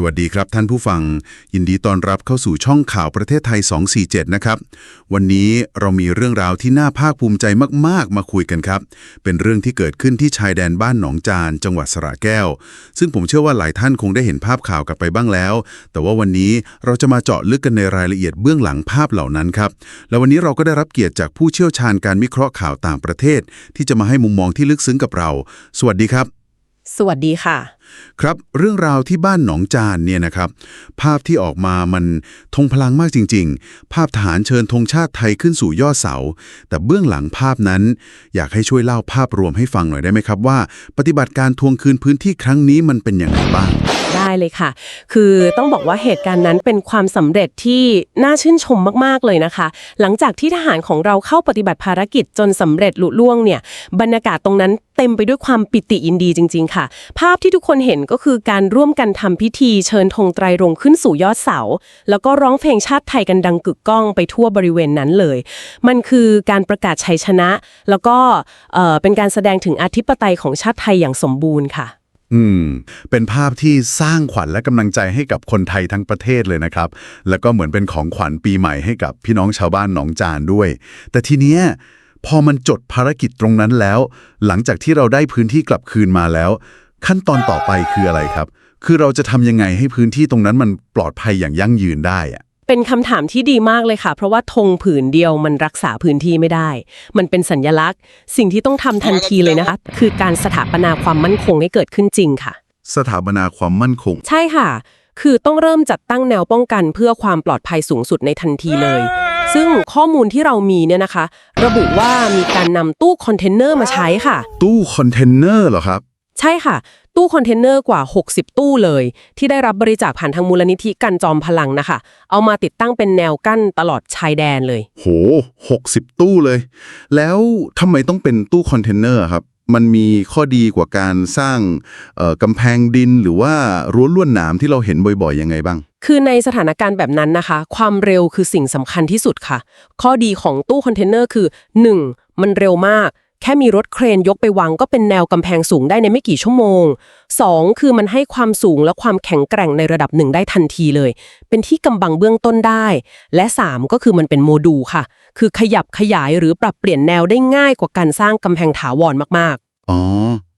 สวัสดีครับท่านผู้ฟัง ยินดีต้อนรับเข้าสู่ช่องข่าวประเทศไทย 247 นะครับ วันนี้เรามีเรื่องราวที่น่าภาคภูมิใจมาก ๆ มาคุยกันครับ เป็นเรื่องที่เกิดขึ้นที่ชายแดนบ้านหนองจาน จังหวัดสระแก้ว ซึ่งผมเชื่อว่าหลายท่านคงได้เห็นภาพข่าวกันไปบ้างแล้ว แต่ว่าวันนี้เราจะมาเจาะลึกกันในรายละเอียดเบื้องหลังภาพเหล่านั้นครับและวันนี้เราก็ได้รับเกียรติจากผู้เชี่ยวชาญการวิเคราะห์ข่าวต่างประเทศ ที่จะมาให้มุมมองที่ลึกซึ้งกับเรา สวัสดีครับ สวัสดีค่ะ ครับเรื่องราวที่บ้านหนองจานเนี่ยนะครับ ภาพที่ออกมามันทงพลังมากจริง ๆ ภาพทหารเชิญธงชาติไทยขึ้นสู่ยอดเสา แต่เบื้องหลังภาพนั้น อยากให้ช่วยเล่าภาพรวมให้ฟังหน่อยได้ไหมครับว่า ปฏิบัติการทวงคืนพื้นที่ครั้งนี้มันเป็นอย่างไรบ้างได้เลยค่ะ คือต้องบอกว่าเหตุการณ์นั้นเป็นความสำเร็จที่น่าชื่นชมมากๆเลยนะคะ หลังจากที่ทหารของเราเข้าปฏิบัติภารกิจจนสำเร็จลุล่วงเนี่ย บรรยากาศตรงนั้นเต็มไปด้วยความปิติยินดีจริง ๆ ค่ะ ภาพที่ทุกคนเห็นก็คือการร่วมกันทำพิธีเชิญธงไตรรงค์ขึ้นสู่ยอดเสา แล้วก็ร้องเพลงชาติไทยกันดังกึกก้องไปทั่วบริเวณนั้นเลย มันคือการประกาศชัยชนะ แล้วก็เอ่อเป็นการแสดงถึงอธิปไตยของชาติไทยอย่างสมบูรณ์ค่ะ อืม เป็นภาพที่สร้างขวัญและกำลังใจให้กับคนไทยทั้งประเทศเลยนะครับ แล้วก็เหมือนเป็นของขวัญปีใหม่ให้กับพี่น้องชาวบ้านหนองจานด้วย แต่ทีเนี้ยพอมันจดภารกิจตรงนั้นแล้ว หลังจากที่เราได้พื้นที่กลับคืนมาแล้ว ขั้นตอนต่อไปคืออะไรครับ คือเราจะทำยังไงให้พื้นที่ตรงนั้นมันปลอดภัยอย่างยั่งยืนได้อะเป็นคำถามที่ดีมากเลยค่ะ เพราะว่าธงผืนเดียวมันรักษาพื้นที่ไม่ได้ มันเป็นสัญญลักษณ์ สิ่งที่ต้องทำทันทีเลยนะคะ คือการสถาปนาความมั่นคงให้เกิดขึ้นจริงค่ะ สถาปนาความมั่นคง ใช่ค่ะ คือต้องเริ่มจัดตั้งแนวป้องกันเพื่อความปลอดภัยสูงสุดในทันทีเลย ซึ่งข้อมูลที่เรามีเนี่ยนะคะ ระบุว่ามีการนำตู้คอนเทนเนอร์มาใช้ค่ะ ตู้คอนเทนเนอร์เหรอครับ ใช่ค่ะ ตู้คอนเทนเนอร์กว่า 60 ตู้เลย ที่ได้รับบริจาคผ่านทางมูลนิธิกันจอมพลังนะคะ เอามาติดตั้งเป็นแนวกั้นตลอดชายแดนเลย โห 60 ตู้เลย แล้วทำไมต้องเป็นตู้คอนเทนเนอร์ครับ มันมีข้อดีกว่าการสร้างเอ่อกำแพงดินหรือว่ารั้วลวดหนามที่เราเห็นบ่อยๆยังไงบ้าง คือในสถานการณ์แบบนั้นนะคะ ความเร็วคือสิ่งสำคัญที่สุดค่ะ ข้อดีของตู้คอนเทนเนอร์คือ 1. มันเร็วมาก แค่มีรถเครนยกไปวางก็เป็นแนวกำแพงสูงได้ในไม่กี่ชั่วโมง 2. คือมันให้ความสูงและความแข็งแกร่งในระดับหนึ่งได้ทันทีเลย เป็นที่กำบังเบื้องต้นได้ และ 3 ก็คือมันเป็นโมดูลค่ะ คือขยับขยายหรือปรับเปลี่ยนแนวได้ง่ายกว่าการสร้างกำแพงถาวรมากอ๋อ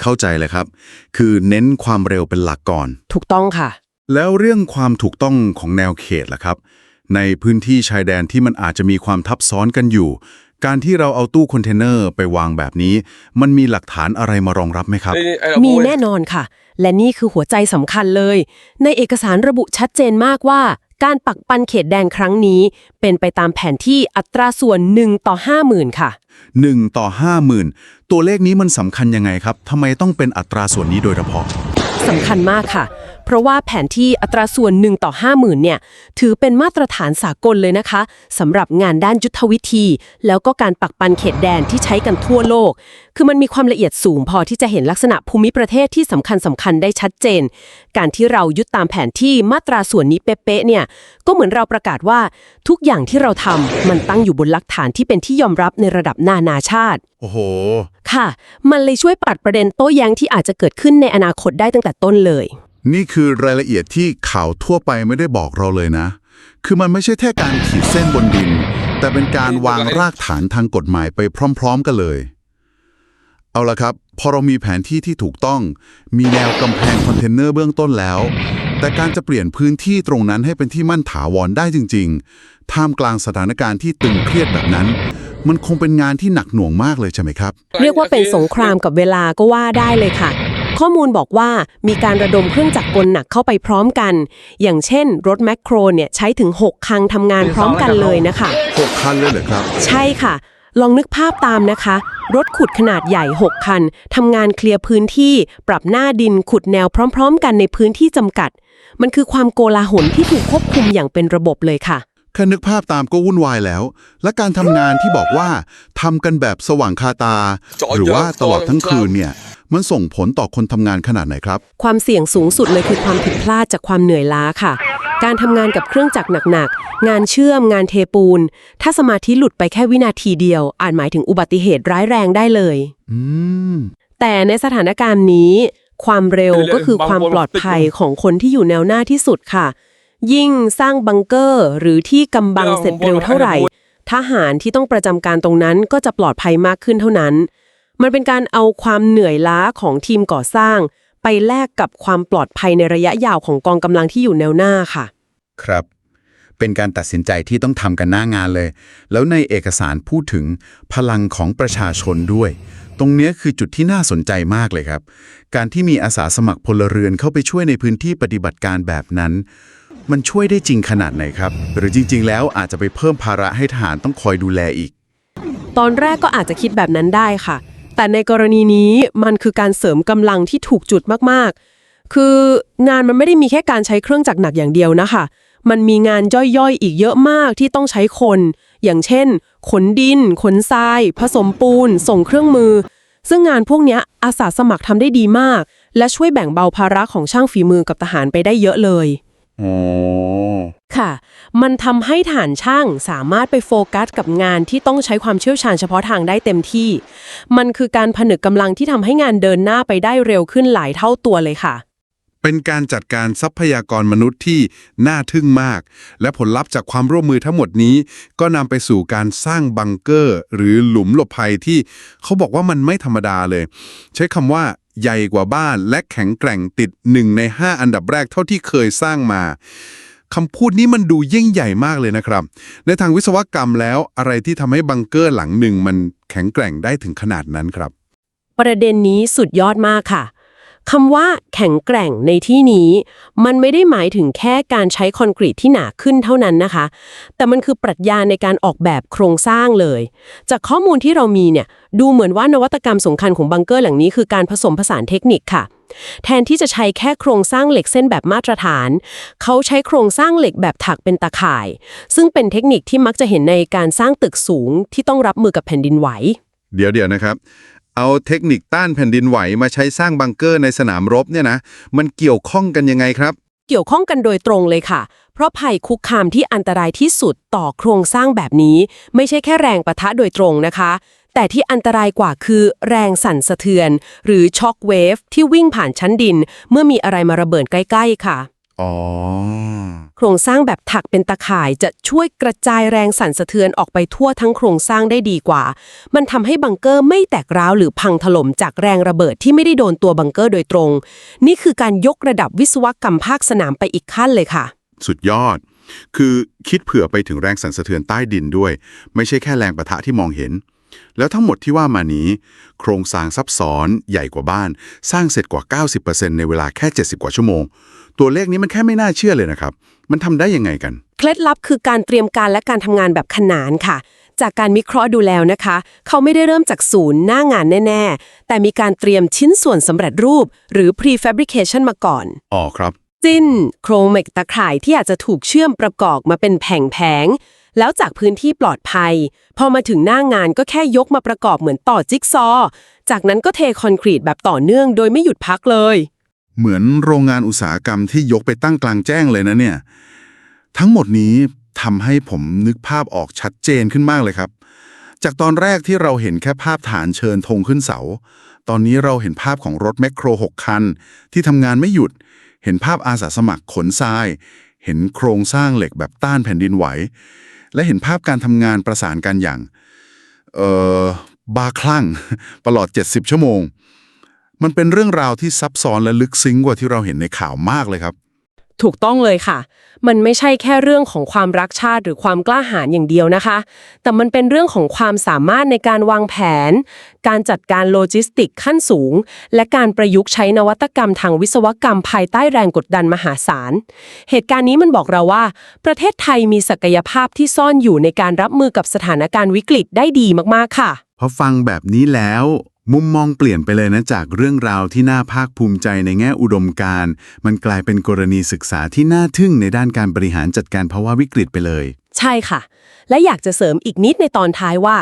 เข้าใจเลยครับ คือเน้นความเร็วเป็นหลักก่อนๆถูกต้องค่ะ แล้วเรื่องความถูกต้องของแนวเขตล่ะครับ ในพื้นที่ชายแดนที่มันอาจจะมีความทับซ้อนกันอยู่ การที่เราเอาตู้คอนเทนเนอร์ไปวางแบบนี้ มันมีหลักฐานอะไรมารองรับไหมครับ มีแน่นอนค่ะ และนี่คือหัวใจสำคัญเลย ในเอกสารระบุชัดเจนมากว่า การปักปันเขตแดนครั้งนี้ เป็นไปตามแผนที่อัตราส่วน 1 ต่อ 50,000 ค่ะ 1 ต่อ 50,000 ตัวเลขนี้มันสำคัญยังไงครับทำไมต้องเป็นอัตราส่วนนี้โดยเฉพาะสำคัญมากค่ะเพ ราะว่าแผนที่อัตราส่วน 1 ต่อ 50,000เนี่ยถือเป็นมาตรฐานสากลเลยนะคะสำหรับงานด้านยุทธวิธี แล้วก็การปักปันเขตแดนที่ใช้กันทั่วโลก คือมันมีความละเอียดสูงพอที่จะเห็นลักษณะภูมิประเทศที่สำคัญสำคัญได้ชัดเจน การที่เรายึดตามแผนที่มาตราส่วนนี้เป๊ะๆเนี่ยก็เหมือนเราประกาศว่าทุกอย่างที่เราทำมันตั้งอยู่บนหลักฐานที่เป็นที่ยอมรับในระดับนานาชาติ โอ้โห ค่ะ มันเลยช่วยปัดประเด็นโต้แย้งที่อาจจะเกิดขึ้นในอนาคตได้ตั้งแต่ต้นเลย นี่คือรายละเอียดที่ข่าวทั่วไปไม่ได้บอกเราเลยนะ คือมันไม่ใช่แค่การขีดเส้นบนดิน แต่เป็นการวางรากฐานทางกฎหมายไปพร้อม ๆ กันเลย เอาละครับ พอเรามีแผนที่ที่ถูกต้อง มีแนวกำแพงคอนเทนเนอร์เบื้องต้นแล้ว แต่การจะเปลี่ยนพื้นที่ตรงนั้นให้เป็นที่มั่นถาวรได้จริง ๆ ท่ามกลางสถานการณ์ที่ตึงเครียดแบบนั้น มันคงเป็นงานที่หนักหน่วงมากเลยใช่ไหมครับ เรียกว่าเป็นสงครามกับเวลาก็ว่าได้เลยค่ะ ข้อมูลบอกว่ามีการระดมเครื่องจักรกลหนักเข้าไปพร้อมกัน อย่างเช่น รถแมคโครเนี่ยใช้ถึง 6 คันทำงานพร้อมกันเลยนะคะ หกคันเลยเหรอครับใช่ค่ะ ลองนึกภาพตามนะคะ รถขุดขนาดใหญ่ 6 คันทำงานเคลียร์พื้นที่ ปรับหน้าดินขุดแนวพร้อม ๆ กันในพื้นที่จำกัด มันคือความโกลาหลที่ถูกควบคุมอย่างเป็นระบบเลยค่ะ แค่นึกภาพตามก็วุ่นวายแล้ว และการทำงานที่บอกว่าทำกันแบบสว่างคาตา หรือว่าตลอดทั้งคืนเนี่ย มันส่งผลต่อคนทำงานขนาดไหนครับ ความเสี่ยงสูงสุดเลยคือความผิดพลาดจากความเหนื่อยล้าค่ะ การทำงานกับเครื่องจักรหนักๆ งานเชื่อม งานเทปูน ถ้าสมาธิหลุดไปแค่วินาทีเดียว อาจหมายถึงอุบัติเหตุร้ายแรงได้เลย อืม แต่ในสถานการณ์นี้ ความเร็วก็คือความปลอดภัยของคนที่อยู่แนวหน้าที่สุดค่ะ ยิ่งสร้างบังเกอร์ หรือที่กำบังเสร็จเร็วเท่าไหร่ ทหารที่ต้องประจำการตรงนั้นก็จะปลอดภัยมากขึ้นเท่านั้น มันเป็นการเอาความเหนื่อยล้าของทีมก่อสร้าง ไปแลกกับความปลอดภัยในระยะยาวของกองกำลังที่อยู่แนวหน้าค่ะ ครับ เป็นการตัดสินใจที่ต้องทำกันหน้างานเลย แล้วในเอกสารพูดถึงพลังของประชาชนด้วย ตรงเนี้ยคือจุดที่น่าสนใจมากเลยครับ การที่มีอาสาสมัครพลเรือนเข้าไปช่วยในพื้นที่ปฏิบัติการแบบนั้น มันช่วยได้จริงขนาดไหนครับ หรือจริง ๆ แล้วอาจจะไปเพิ่มภาระให้ทหารต้องคอยดูแลอีก ตอนแรกก็อาจจะคิดแบบนั้นได้ค่ะ แต่ในกรณีนี้มันคือการเสริมกำลังที่ถูกจุดมากๆ คืองานมันไม่ได้มีแค่การใช้เครื่องจักรหนักอย่างเดียวนะคะ มันมีงานย่อยๆ อีกเยอะมากที่ต้องใช้คน อย่างเช่น ขนดิน ขนทราย ผสมปูน ส่งเครื่องมือ ซึ่งงานพวกนี้อาสาสมัครทำได้ดีมาก และช่วยแบ่งเบาภาระของช่างฝีมือกับทหารไปได้เยอะเลย ค่ะ มันทำให้ฐานช่างสามารถไปโฟกัสกับงานที่ต้องใช้ความเชี่ยวชาญเฉพาะทางได้เต็มที่ มันคือการผนึกกำลังที่ทำให้งานเดินหน้าไปได้เร็วขึ้นหลายเท่าตัวเลยค่ะ เป็นการจัดการทรัพยากรมนุษย์ที่น่าทึ่งมาก และผลลัพธ์จากความร่วมมือทั้งหมดนี้ ก็นำไปสู่การสร้างบังเกอร์ หรือหลุมหลบภัยที่เขาบอกว่ามันไม่ธรรมดาเลย ใช้คำว่า ใหญ่กว่าบ้านและแข็งแกร่งติดหนึ่งในห้าอันดับแรกเท่าที่เคยสร้างมาคำพูดนี้มันดูยิ่งใหญ่มากเลยนะครับ ในทางวิศวกรรมแล้วอะไรที่ทำให้บังเกอร์หลังหนึ่งมันแข็งแกร่งได้ถึงขนาดนั้นครับ ประเด็นนี้สุดยอดมากค่ะ คำว่าแข็งแกร่งในที่นี้ มันไม่ได้หมายถึงแค่การใช้คอนกรีตที่หนาขึ้นเท่านั้นนะคะ แต่มันคือปรัชญาในการออกแบบโครงสร้างเลย จากข้อมูลที่เรามีเนี่ยดูเหมือนว่านวัตกรรมสำคัญของบังเกอร์หลังนี้คือการผสมผสานเทคนิคค่ะ แทนที่จะใช้แค่โครงสร้างเหล็กเส้นแบบมาตรฐาน เขาใช้โครงสร้างเหล็กแบบถักเป็นตาข่าย ซึ่งเป็นเทคนิคที่มักจะเห็นในการสร้างตึกสูงที่ต้องรับมือกับแผ่นดินไหวเดี๋ยวเดี๋ยวนะครับ เอาเทคนิคต้านแผ่นดินไหวมาใช้สร้างบังเกอร์ในสนามรบเนี่ยนะ มันเกี่ยวข้องกันยังไงครับ เกี่ยวข้องกันโดยตรงเลยค่ะ เพราะภัยคุกคามที่อันตรายที่สุดต่อโครงสร้างแบบนี้ ไม่ใช่แค่แรงปะทะโดยตรงนะคะ แต่ที่อันตรายกว่าคือแรงสั่นสะเทือน หรือช็อคเวฟที่วิ่งผ่านชั้นดิน เมื่อมีอะไรมาระเบิดใกล้ ๆ ค่ะ อ๋อ โครงสร้างแบบถักเป็นตะข่ายจะช่วยกระจายแรงสั่นสะเทือนออกไปทั่วทั้งโครงสร้างได้ดีกว่า มันทำให้บังเกอร์ไม่แตกร้าวหรือพังถล่มจากแรงระเบิดที่ไม่ได้โดนตัวบังเกอร์โดยตรง นี่คือการยกระดับวิศวกรรมภาคสนามไปอีกขั้นเลยค่ะ สุดยอด คือคิดเผื่อไปถึงแรงสั่นสะเทือนใต้ดินด้วย ไม่ใช่แค่แรงประทะที่มองเห็น แล้วทั้งหมดที่ว่ามานี้ โครงสร้างซับซ้อนใหญ่กว่าบ้าน สร้างเสร็จกว่า 90%ในเวลาแค่ 70 กว่าชั่วโมง ตัวเลขนี้มันแค่ไม่น่าเชื่อเลยนะครับ มันทำได้ยังไงกัน เคล็ดลับคือการเตรียมการและการทำงานแบบขนานค่ะ จากการวิเคราะห์ดูแล้วนะคะ เขาไม่ได้เริ่มจากศูนย์หน้างานแน่ ๆ แต่มีการเตรียมชิ้นส่วนสำเร็จรูป หรือ prefabrication มาก่อน อ๋อครับ จิ้น โครเมกตะข่ายที่อาจจะถูกเชื่อมประกอบมาเป็นแผงๆแล้วจากพื้นที่ปลอดภัย พอมาถึงหน้างานก็แค่ยกมาประกอบเหมือนต่อจิ๊กซอว์จากนั้นก็เทคอนกรีตแบบต่อเนื่องโดยไม่หยุดพักเลย เหมือนโรงงานอุตสาหกรรมที่ยกไปตั้งกลางแจ้งเลยนะเนี่ย ทั้งหมดนี้ทำให้ผมนึกภาพออกชัดเจนขึ้นมากเลยครับ จากตอนแรกที่เราเห็นแค่ภาพฐานเชิญธงขึ้นเสา ตอนนี้เราเห็นภาพของรถแมคโคร 6 คัน ที่ทำงานไม่หยุด เห็นภาพอาสาสมัครขนทราย เห็นโครงสร้างเหล็กแบบต้านแผ่นดินไหว และเห็นภาพการทำงานประสานกันอย่าง เอ่อ บาคลั่งตลอด 70 ชั่วโมง มันเป็นเรื่องราวที่ซับซ้อนและลึกซึ้งกว่าที่เราเห็นในข่าวมากเลยครับ ถูกต้องเลยค่ะ มันไม่ใช่แค่เรื่องของความรักชาติหรือความกล้าหาญอย่างเดียวนะคะ แต่มันเป็นเรื่องของความสามารถในการวางแผน การจัดการโลจิสติกขั้นสูง และการประยุกต์ใช้นวัตกรรมทางวิศวกรรมภายใต้แรงกดดันมหาศาล เหตุการณ์นี้มันบอกเราว่า ประเทศไทยมีศักยภาพที่ซ่อนอยู่ในการรับมือกับสถานการณ์วิกฤตได้ดีมากๆค่ะ พอฟังแบบนี้แล้ว มุมมองเปลี่ยนไปเลยนะจากเรื่องราวที่น่าภาคภูมิใจในแง่อุดมการ มันกลายเป็นกรณีศึกษาที่น่าทึ่งในด้านการบริหารจัดการภาวะวิกฤตไปเลย ใช่ค่ะ และอยากจะเสริมอีกนิดในตอนท้ายว่า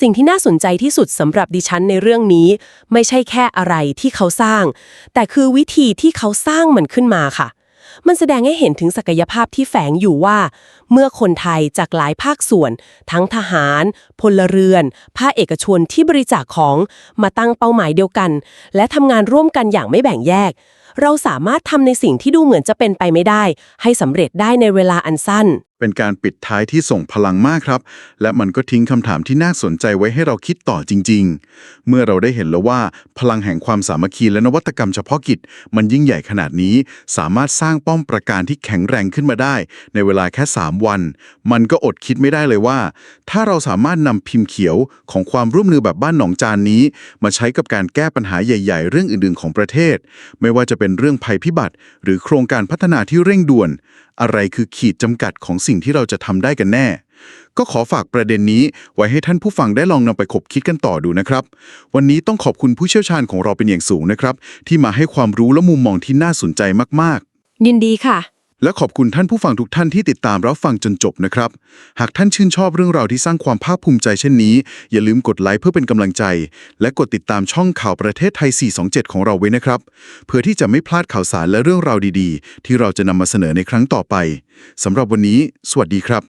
สิ่งที่น่าสนใจที่สุดสำหรับดิฉันในเรื่องนี้ ไม่ใช่แค่อะไรที่เขาสร้าง แต่คือวิธีที่เขาสร้างมันขึ้นมาค่ะ มันแสดงให้เห็นถึงศักยภาพที่แฝงอยู่ว่า เมื่อคนไทยจากหลายภาคส่วน ทั้งทหาร พลเรือน ภาคเอกชนที่บริจาคของมาตั้งเป้าหมายเดียวกัน และทำงานร่วมกันอย่างไม่แบ่งแยก เราสามารถทำในสิ่งที่ดูเหมือนจะเป็นไปไม่ได้ ให้สำเร็จได้ในเวลาอันสั้น เป็นการปิดท้ายที่ส่งพลังมากครับ และมันก็ทิ้งคำถามที่น่าสนใจไว้ให้เราคิดต่อจริง ๆ เมื่อเราได้เห็นแล้วว่า พลังแห่งความสามัคคีและนวัตกรรมเฉพาะกิจ มันยิ่งใหญ่ขนาดนี้ สามารถสร้างป้อมประการที่แข็งแรงขึ้นมาได้ ในเวลาแค่ 3 วัน มันก็อดคิดไม่ได้เลยว่า ถ้าเราสามารถนำพิมพ์เขียวของความร่วมมือแบบบ้านหนองจานนี้ มาใช้กับการแก้ปัญหาใหญ่ ๆ เรื่องอื่น ๆ ของประเทศ ไม่ว่าจะเป็นเป็นเรื่องภัยพิบัติ หรือโครงการพัฒนาที่เร่งด่วน อะไรคือขีดจำกัดของสิ่งที่เราจะทำได้กันแน่ ก็ขอฝากประเด็นนี้ไว้ให้ท่านผู้ฟังได้ลองนำไปคบคิดกันต่อดูนะครับ วันนี้ต้องขอบคุณผู้เชี่ยวชาญของเราเป็นอย่างสูงนะครับ ที่มาให้ความรู้และมุมมองที่น่าสนใจมากๆ ยินดีค่ะ และขอบคุณท่านผู้ฟังทุกท่านที่ติดตามรับฟังจนจบนะครับ หากท่านชื่นชอบเรื่องราวที่สร้างความภาคภูมิใจเช่นนี้ อย่าลืมกดไลค์เพื่อเป็นกำลังใจ และกดติดตามช่องข่าวประเทศไทย 427 ของเราไว้นะครับ เพื่อที่จะไม่พลาดข่าวสารและเรื่องราวดีๆ ที่เราจะนำมาเสนอในครั้งต่อไปสำหรับวันนี้ สวัสดีครับ